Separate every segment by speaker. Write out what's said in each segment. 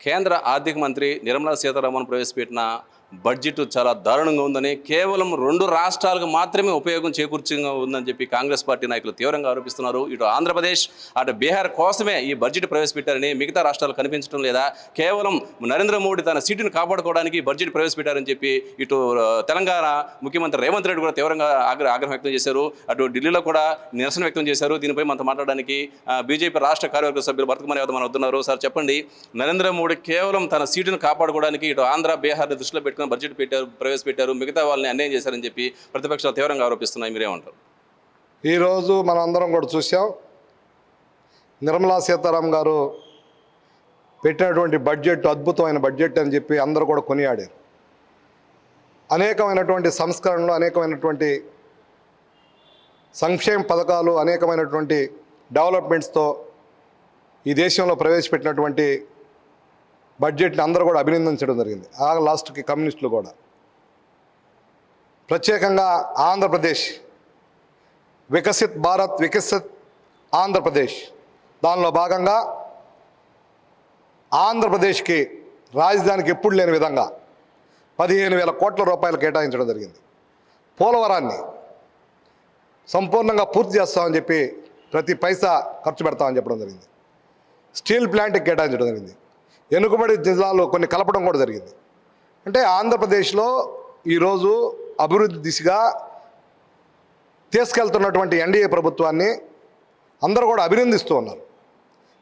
Speaker 1: కేంద్ర ఆర్థిక మంత్రి నిర్మలా సీతారామన్ ప్రవేశపెట్టిన బడ్జెట్ చాలా దారుణంగా ఉందని కేవలం రెండు రాష్ట్రాలకు మాత్రమే ఉపయోగం చేకూర్చంగా ఉందని చెప్పి కాంగ్రెస్ పార్టీ నాయకులు తీవ్రంగా ఆరోపిస్తున్నారు. ఇటు ఆంధ్రప్రదేశ్ అటు బీహార్ కోసమే ఈ బడ్జెట్ ప్రవేశపెట్టారని మిగతా రాష్ట్రాలు కనిపించడం లేదా కేవలం నరేంద్ర మోడీ తన సీటును కాపాడుకోవడానికి బడ్జెట్ ప్రవేశపెట్టారని చెప్పి ఇటు తెలంగాణ ముఖ్యమంత్రి రేవంత్ రెడ్డి కూడా తీవ్రంగా ఆగ్రహ ఆగ్రహం వ్యక్తం చేశారు. అటు ఢిల్లీలో కూడా నిరసన వ్యక్తం చేశారు. దీనిపై మనతో మాట్లాడడానికి బీజేపీ రాష్ట్ర కార్యవర్గ సభ్యులు బతుకమని యాదవ్ మన వస్తున్నారు సార్ చెప్పండి. నరేంద్ర మోడీ కేవలం తన సీటును కాపాడుకోవడానికి ఇటు ఆంధ్ర బీహార్ దృష్టిలో పెట్టుకుని బడ్జెట్ పెట్టారు ప్రవేశపెట్టారు మిగతా వాళ్ళని అన్యాయం చేశారని చెప్పి ప్రతిపక్షాలు తీవ్రంగా ఆరోపిస్తున్నాయి మీరేమంటారు
Speaker 2: ఈరోజు మనందరం కూడా చూసాం నిర్మలా సీతారాం గారు పెట్టినటువంటి బడ్జెట్ అద్భుతమైన బడ్జెట్ అని చెప్పి అందరూ కూడా కొనియాడారు. అనేకమైనటువంటి సంస్కరణలు అనేకమైనటువంటి సంక్షేమ పథకాలు అనేకమైనటువంటి డెవలప్మెంట్స్తో ఈ దేశంలో ప్రవేశపెట్టినటువంటి బడ్జెట్ని అందరూ కూడా అభినందించడం జరిగింది. ఆ లాస్ట్కి కమ్యూనిస్టులు కూడా. ప్రత్యేకంగా ఆంధ్రప్రదేశ్ వికసిత్ భారత్ వికసిత్ ఆంధ్రప్రదేశ్. దానిలో భాగంగా ఆంధ్రప్రదేశ్కి రాజధానికి ఎప్పుడు లేని విధంగా పదిహేను వేల కోట్ల రూపాయలు కేటాయించడం జరిగింది. పోలవరాన్ని సంపూర్ణంగా పూర్తి చేస్తామని చెప్పి ప్రతి పైసా ఖర్చు పెడతామని చెప్పడం జరిగింది. స్టీల్ ప్లాంట్కి కేటాయించడం జరిగింది. వెనుకబడి జిల్లాలో కొన్ని కలపడం కూడా జరిగింది. అంటే ఆంధ్రప్రదేశ్లో ఈరోజు అభివృద్ధి దిశగా తీసుకెళ్తున్నటువంటి ఎన్డీఏ ప్రభుత్వాన్ని అందరూ కూడా అభినందిస్తూ ఉన్నారు.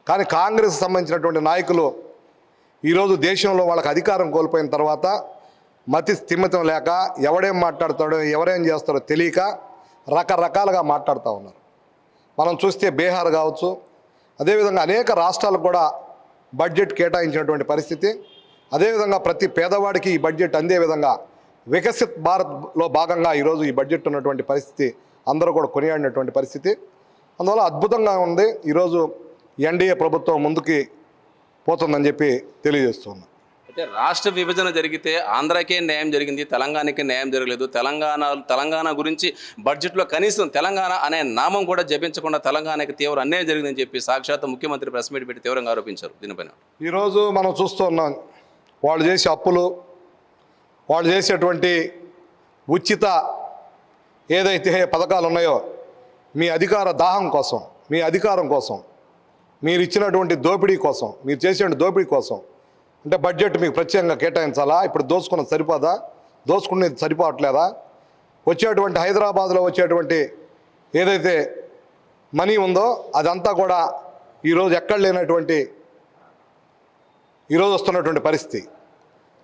Speaker 2: కానీ కాంగ్రెస్ సంబంధించినటువంటి నాయకులు ఈరోజు దేశంలో వాళ్ళకి అధికారం కోల్పోయిన తర్వాత మతి స్థిమితం లేక ఎవడేం మాట్లాడతాడో ఎవరేం చేస్తారో తెలియక రకరకాలుగా మాట్లాడుతూ ఉన్నారు. మనం చూస్తే బీహార్ కావచ్చు అదేవిధంగా అనేక రాష్ట్రాలకు కూడా బడ్జెట్ కేటాయించినటువంటి పరిస్థితి. అదేవిధంగా ప్రతి పేదవాడికి ఈ బడ్జెట్ అందే విధంగా వికసిత్ భారత్లో భాగంగా ఈరోజు ఈ బడ్జెట్ ఉన్నటువంటి పరిస్థితి అందరూ కూడా కొనియాడినటువంటి పరిస్థితి. అందువల్ల అద్భుతంగా ఉంది. ఈరోజు ఎన్డీఏ ప్రభుత్వం ముందుకి పోతుందని చెప్పి తెలియజేస్తున్నాను
Speaker 1: అంటే రాష్ట్ర విభజన జరిగితే ఆంధ్రాకే న్యాయం జరిగింది తెలంగాణకే న్యాయం జరగలేదు. తెలంగాణ తెలంగాణ గురించి బడ్జెట్లో కనీసం తెలంగాణ అనే నామం కూడా జపించకుండా తెలంగాణకి తీవ్ర అన్యాయం జరిగిందని చెప్పి సాక్షాత్ ముఖ్యమంత్రి ప్రెస్ మీట్ పెట్టి తీవ్రంగా ఆరోపించారు దీనిపైన.
Speaker 2: ఈరోజు మనం చూస్తూ ఉన్నాం వాళ్ళు చేసే అప్పులు వాళ్ళు చేసేటువంటి ఉచిత ఏదైతే పథకాలు ఉన్నాయో మీ అధికార దాహం కోసం మీ అధికారం కోసం మీరు ఇచ్చినటువంటి దోపిడీ కోసం మీరు చేసేటువంటి దోపిడీ కోసం అంటే బడ్జెట్ మీకు ప్రత్యేకంగా కేటాయించాలా? ఇప్పుడు దోచుకున్నది సరిపోదా? దోచుకునేది సరిపోవట్లేదా? వచ్చేటువంటి హైదరాబాద్లో వచ్చేటువంటి ఏదైతే మనీ ఉందో అదంతా కూడా ఈరోజు ఎక్కడ లేనటువంటి ఈరోజు వస్తున్నటువంటి పరిస్థితి.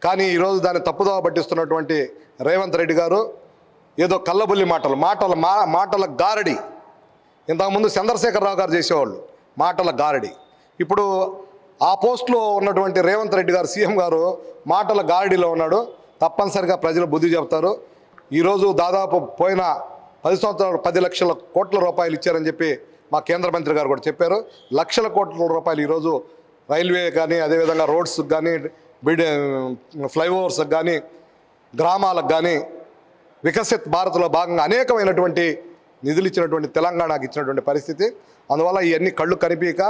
Speaker 2: కానీ ఈరోజు దాన్ని తప్పుదోవ పట్టిస్తున్నటువంటి రేవంత్ రెడ్డి గారు ఏదో కల్లబుల్లి మాటలు మాటల మా మాటల గారడి. ఇంతకుముందు చంద్రశేఖరరావు గారు చేసేవాళ్ళు మాటల గారడి. ఇప్పుడు ఆ పోస్ట్లో ఉన్నటువంటి రేవంత్ రెడ్డి గారు సీఎం గారు మాటల గాడిలో ఉన్నాడు. తప్పనిసరిగా ప్రజలు బుద్ధి చెప్తారు ఈరోజు దాదాపు పోయిన పది సంవత్సరాలు పది లక్షల కోట్ల రూపాయలు ఇచ్చారని చెప్పి మా కేంద్ర మంత్రి గారు కూడా చెప్పారు. లక్షల కోట్ల రూపాయలు ఈరోజు రైల్వే కానీ అదేవిధంగా రోడ్స్కి కానీ బిడ్ ఫ్లైఓవర్స్కి కానీ గ్రామాలకు కానీ వికసిత్ భారత్లో భాగంగా అనేకమైనటువంటి నిధులు ఇచ్చినటువంటి తెలంగాణకు ఇచ్చినటువంటి పరిస్థితి. అందువల్ల ఇవన్నీ కళ్ళు కనిపించక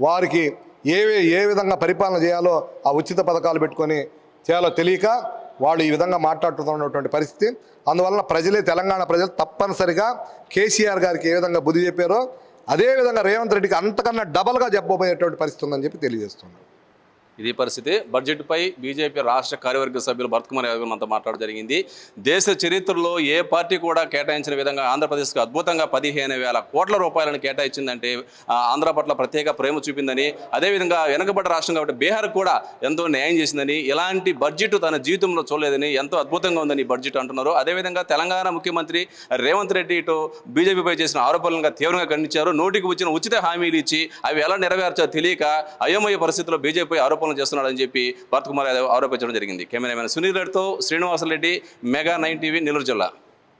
Speaker 2: వారికి ఏ ఏ విధంగా పరిపాలన చేయాలో ఆ ఉచిత పథకాలు పెట్టుకొని చేయాలో తెలియక వాళ్ళు ఈ విధంగా మాట్లాడుతున్నటువంటి పరిస్థితి. అందువలన ప్రజలే తెలంగాణ ప్రజలు తప్పనిసరిగా కేసీఆర్ గారికి ఏ విధంగా బుద్ధి చెప్పారో అదే విధంగా రేవంత్ రెడ్డికి అంతకన్నా డబల్గా చెప్పబోయేటువంటి పరిస్థితి ఉందని చెప్పి తెలియజేస్తున్నాను
Speaker 1: ఇది పరిస్థితి. బడ్జెట్పై బీజేపీ రాష్ట్ర కార్యవర్గ సభ్యులు భరత్కుమార్ యాదవ్ మనతో మాట్లాడడం జరిగింది. దేశ చరిత్రలో ఏ పార్టీ కూడా కేటాయించిన విధంగా ఆంధ్రప్రదేశ్కు అద్భుతంగా పదిహేను వేల కోట్ల రూపాయలను కేటాయించిందంటే ఆంధ్ర పట్ల ప్రత్యేక ప్రేమ చూపిందని అదేవిధంగా వెనుకబడ్డ రాష్ట్రం కాబట్టి బీహార్ కూడా ఎంతో న్యాయం చేసిందని ఇలాంటి బడ్జెట్ తన జీవితంలో చూడలేదని ఎంతో అద్భుతంగా ఉందని బడ్జెట్ అంటున్నారు. అదేవిధంగా తెలంగాణ ముఖ్యమంత్రి రేవంత్ రెడ్డి ఇటు బీజేపీపై చేసిన ఆరోపణలుగా తీవ్రంగా ఖండించారు. నోటికి వచ్చిన ఉచిత హామీలు ఇచ్చి అవి ఎలా నెరవేర్చో తెలియక అయోమయ పరిస్థితుల్లో బీజేపీ ఆరోపణలు చేస్తున్నాడని చెప్పి భరత్ కుమార్ యాదవ్ ఆరోపించడం జరిగింది. కెమెరామెన్ సునీల్ రెడ్డితో Srinivasareddy mega nine TV Nellore జిల్లా.